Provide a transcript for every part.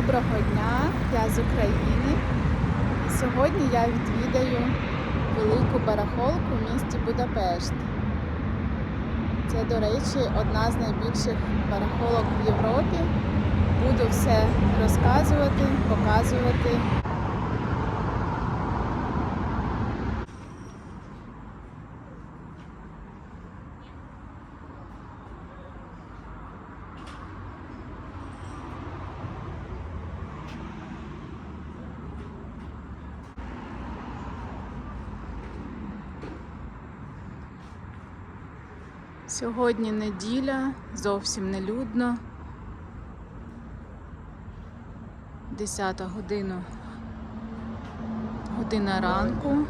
Доброго дня, я з України. Сьогодні я відвідаю велику барахолку в місті Будапешт. Це, до речі, одна з найбільших барахолок в Європі. Буду все розказувати, показувати. Сьогодні неділя, зовсім не людно. 10 година. Година ранку.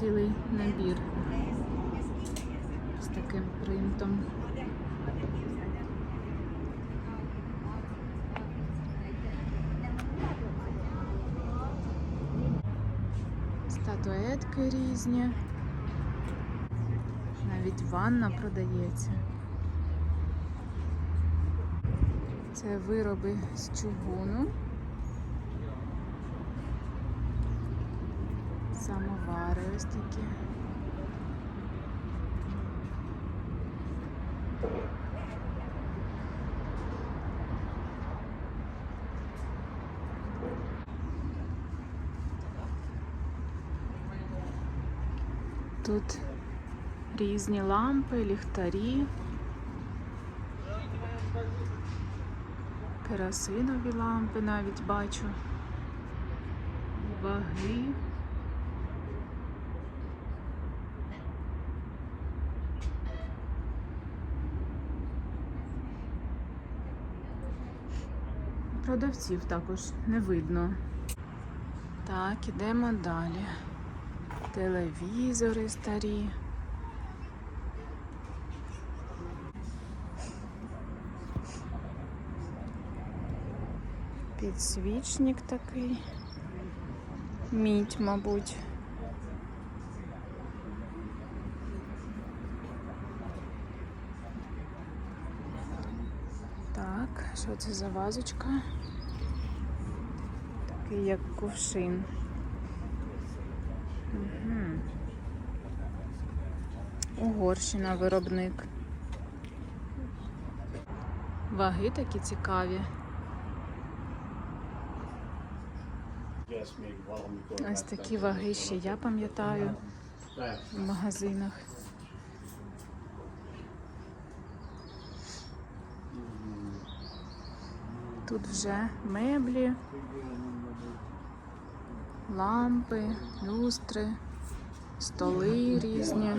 Цілий набір з таким принтом. Статуетки різні. Навіть ванна продається. Це вироби з чугуну. Самовари ось. Тут різні лампи, ліхтарі, керосинові лампи навіть бачу, ваги. Продавців також не видно. Так, ідемо далі. Телевізори старі. Підсвічник такий. Мідь, мабуть. Так, що це за вазочка? Такий як кувшин. Мгм. Угорщина виробник. Ваги такі цікаві. Ось такі ваги ще я пам'ятаю в магазинах. Тут вже меблі, лампи, люстри, столи різні.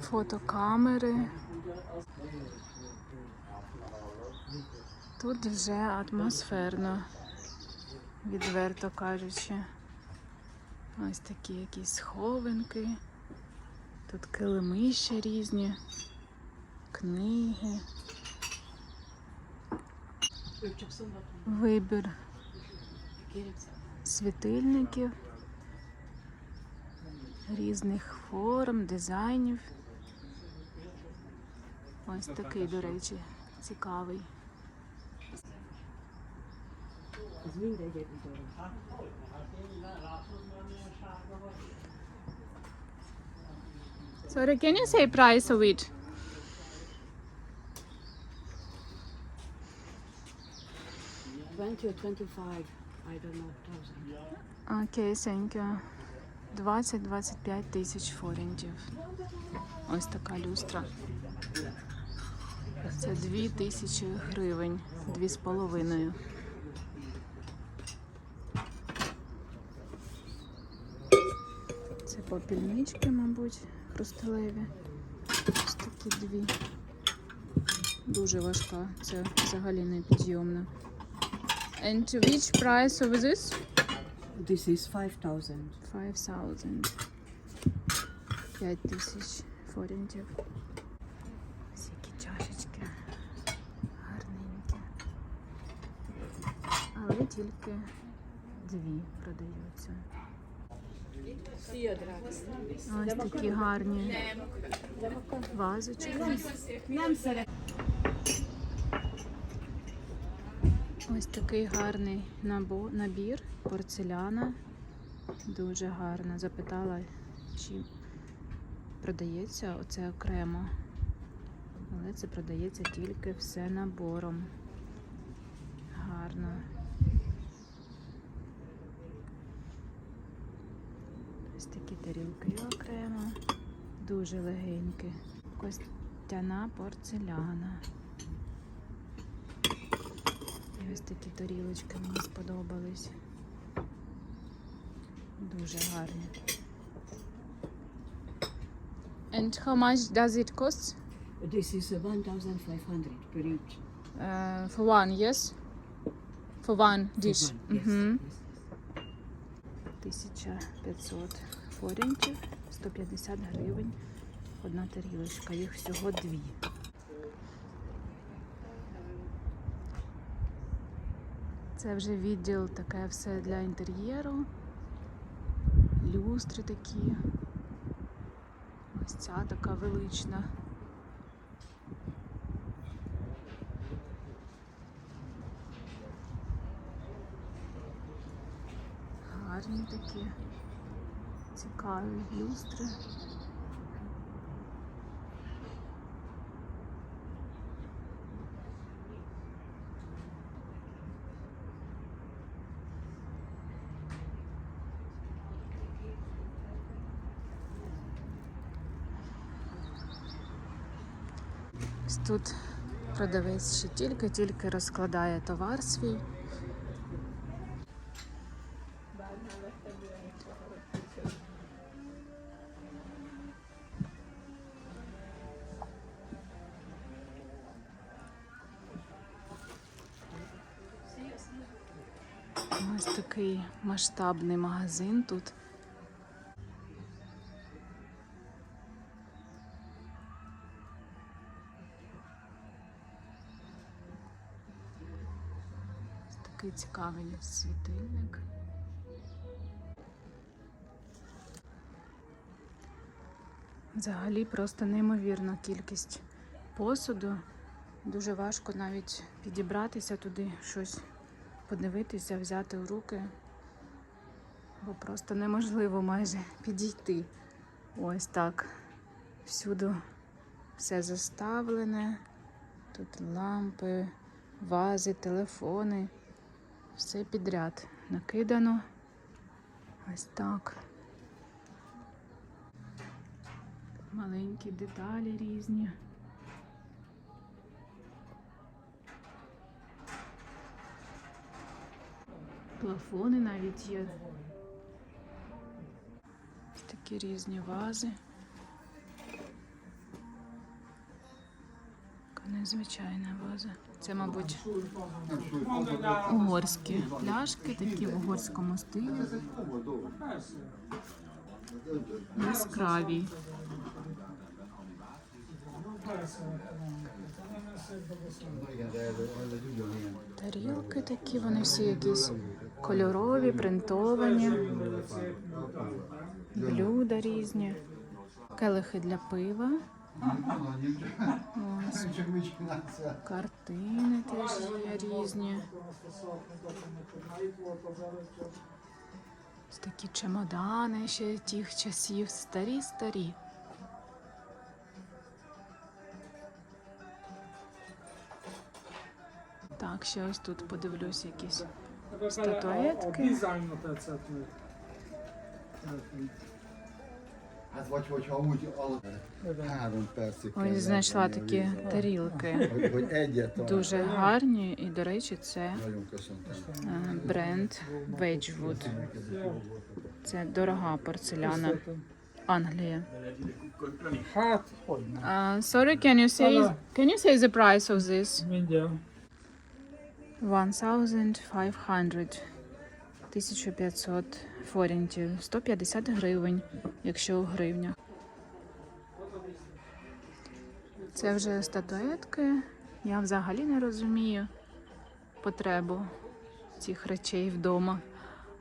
Фотокамери. Тут вже атмосферно, відверто кажучи. Ось такі якісь схованки. Тут килими ще різні, книги. Вибір світильників різних форм, дизайнів. Ось такий, до речі, цікавий. Sorry, can you say price of it? Twenty or twenty-five, I don't know, thousand. Окей, you. 20-25 тисяч форінтів. Ось така люстра. Це 2 тисячі гривень, дві з половиною. Це попільнички, мабуть, простилеві. Ось такі дві. Дуже важка. Це взагалі не And which price of this? This is 5,000. 5000. 5000 форінтів. Ось які чашечки. Гарненькі. Але тільки дві продаються. Ось такі гарні вазочки. Ось такий гарний набір порцеляна. Дуже гарно. Запитала, чи продається оце окремо. Але це продається тільки все набором. Гарно. Ось такі тарілки окремо. Дуже легенькі. Костяна порцеляна. Ось такі тарілочки мені сподобались. Дуже гарні. And how much does it cost? This is uh, 1,500 per each. Uh, for one, yes? For one dish. For one, yes, Мгм. yes. 1500 форінтів, 150 гривень. Одна тарілочка, їх всього дві. Це вже відділ таке все для інтер'єру. Люстри такі. Ось ця така велична. Гарні такі. Цікаві люстри. Тут продавець ще тільки-тільки розкладає товар свій. Ось такий масштабний магазин тут. Такий цікавий світильник. Взагалі просто неймовірна кількість посуду. Дуже важко навіть підібратися туди, щось подивитися, взяти в руки, бо просто неможливо майже підійти. Ось так. Всюди все заставлене. Тут лампи, вази, телефони. Все підряд накидано. Ось так. Маленькі деталі різні. Плафони навіть є. Такі різні вази. Незвичайна ваза. Це, мабуть, угорські пляшки, такі в угорському стилі. Яскраві. Тарілки такі, вони всі якісь кольорові, принтовані, блюда різні, келихи для пива. Картини теж є різні. Ось такі чемодани ще тих часів, старі-старі. Так, ще ось тут подивлюсь якісь Statuetki. Ось знайшла такі тарілки. Дуже гарні, і, до речі, це е, бренд Wedgwood. Це дорога порцеляна. Англія. Hát, hogy nem. Uh, sorry, can you say can you say the price of this? Mindjárt. 1500 1500 форінтів, 150 гривень, якщо у гривнях. Це вже статуетки. Я взагалі не розумію потребу цих речей вдома.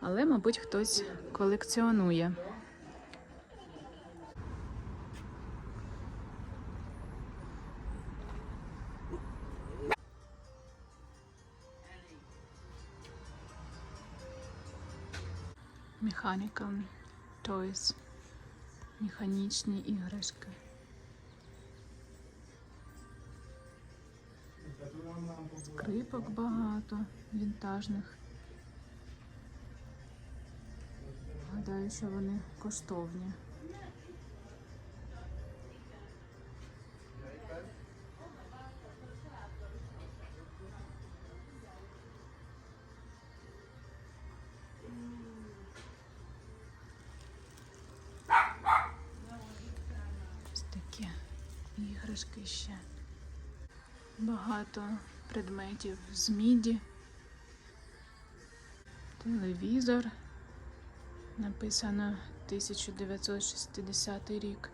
Але, мабуть, хтось колекціонує. Mechanical toys. Механічні іграшки. Скрипок багато, вінтажних. Гадаю, що вони коштовні. Багато предметів з міді. Телевізор. Написано 1960 рік.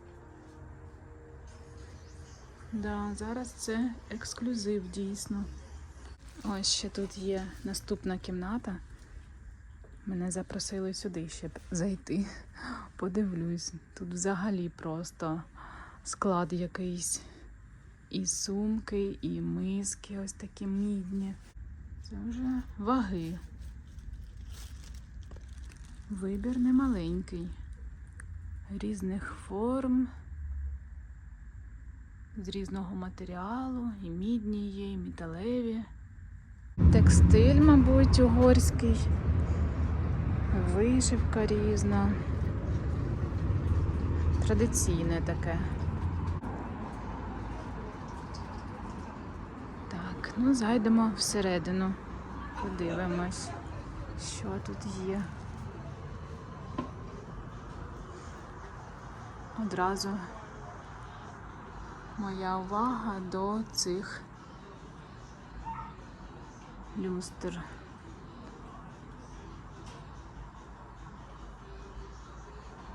Да, зараз це ексклюзив дійсно. Ось ще тут є наступна кімната. Мене запросили сюди, щоб зайти. Подивлюсь. Тут взагалі просто склад якийсь. І сумки, і миски ось такі мідні. Це вже ваги. Вибір немаленький. Різних форм, з різного матеріалу, і мідні є, і металеві. Текстиль, мабуть, угорський. Вишивка різна. Традиційне таке. Так, ну зайдемо всередину. Подивимось, що тут є. Одразу моя увага до цих люстр.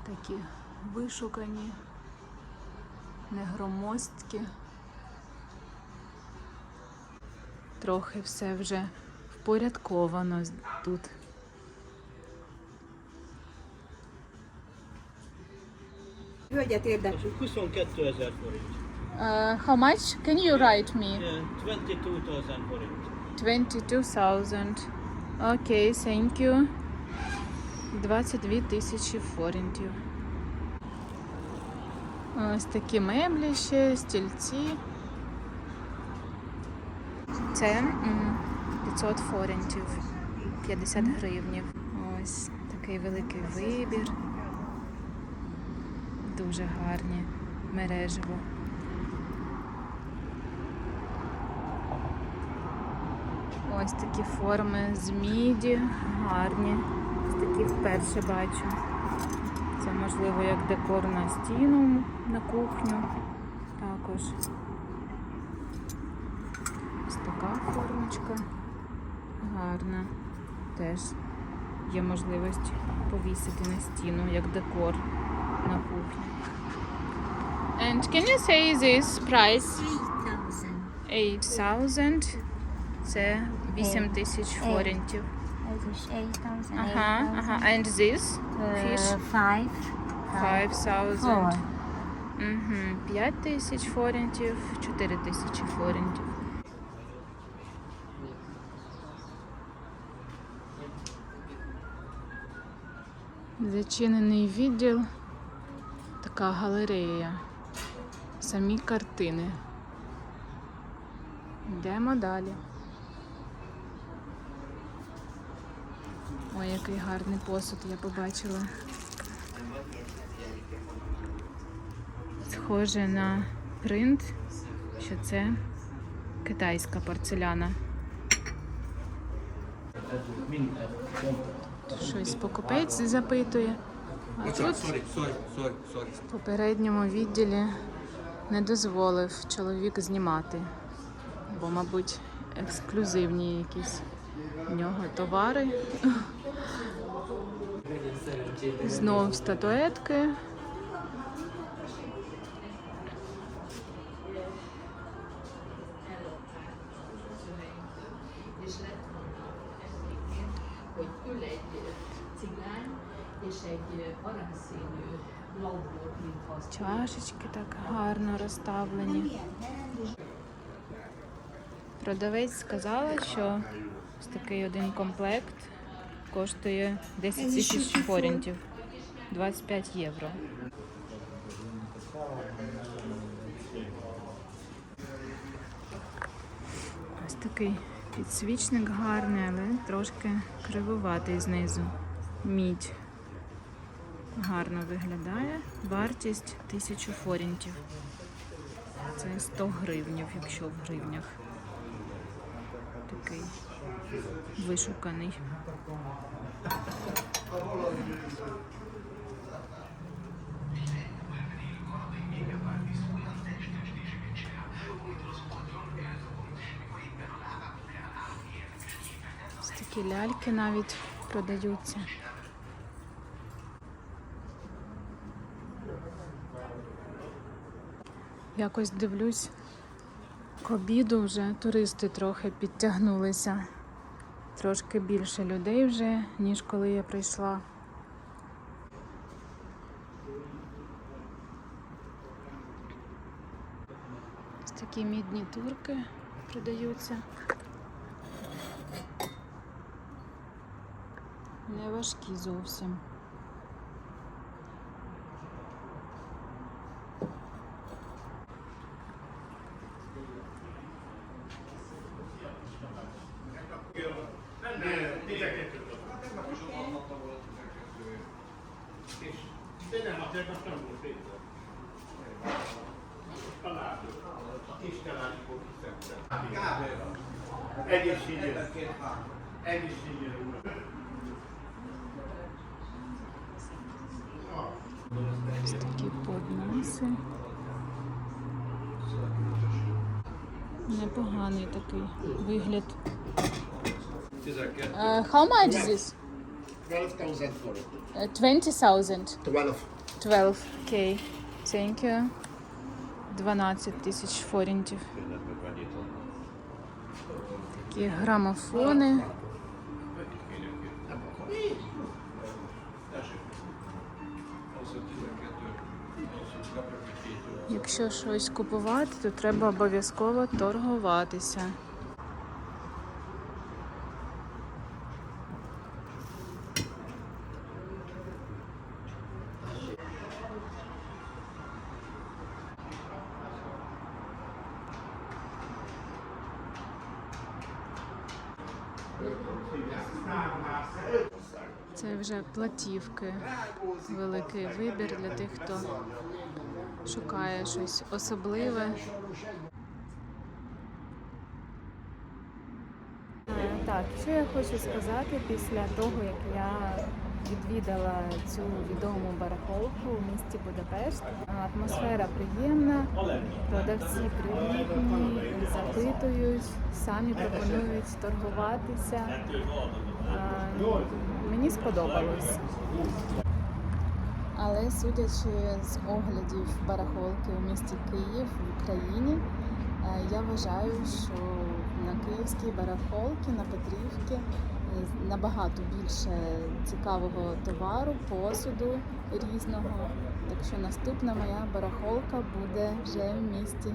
Такі вишукані, негромоздкі. Трохи все вже впорядковано тут. Hölgyet érdekli. 22 ezer forint. Uh, how much? Can you write me? Yeah, 22,000 forint. 22,000. Окей, thank you. 22 тисячі форінтів. Ось такі меблі ще, стільці. Це 500 форінтів, 50 гривнів. Ось такий великий вибір. Дуже гарні мережево. Ось такі форми з міді, гарні. Ось такі вперше бачу. Це можливо як декор на стіну, на кухню. Також. Ось така формочка. Гарна. Теж є можливість повісити на стіну як декор на кухню. And can you say this price? 8,000. Це 8 тисяч форінтів. Ага, ага. And this? Fish? Five. 5,000. Four. Угу. 5 тисяч форінтів, 4 тисячі форінтів. Зачинений відділ, така галерея. Самі картини. Йдемо далі. Ой, який гарний посуд я побачила. Схоже на принт, що це китайська порцеляна. Щось покупець запитує. А тут sorry, sorry. в попередньому відділі не дозволив чоловік знімати, бо, мабуть, ексклюзивні якісь в нього товари. Знов статуетки. Чашечки так гарно розставлені. Продавець сказала, що ось такий один комплект коштує 10 тисяч форінтів, 25 євро. Ось такий підсвічник гарний, але трошки кривуватий знизу. Мідь гарно виглядає. Вартість 1000 форінтів. Це 100 гривнів, якщо в гривнях. Такий вишуканий. Такі ляльки навіть продаються. Якось дивлюсь, к обіду вже туристи трохи підтягнулися. Трошки більше людей вже, ніж коли я прийшла. Ось такі мідні турки продаються. Не важкі зовсім. Непоганий такий вигляд. Uh, how much is this? 12,000 for it. Uh, 20,000. 12. 12. Okay. Thank you. 12 тисяч форінтів. Такі грамофони. Якщо щось купувати, то треба обов'язково торгуватися. Це вже платівки. Великий вибір для тих, хто шукає щось особливе. Е, Так, що я хочу сказати після того, як я відвідала цю відому барахолку у місті Будапешт. Атмосфера приємна, продавці привітні, запитують, самі пропонують торгуватися. Е, Мені сподобалось. Але судячи з оглядів барахолки у місті Київ в Україні, е, я вважаю, що на київській барахолці на Петрівці е, набагато більше цікавого товару, посуду різного. Так що наступна моя барахолка буде вже в місті.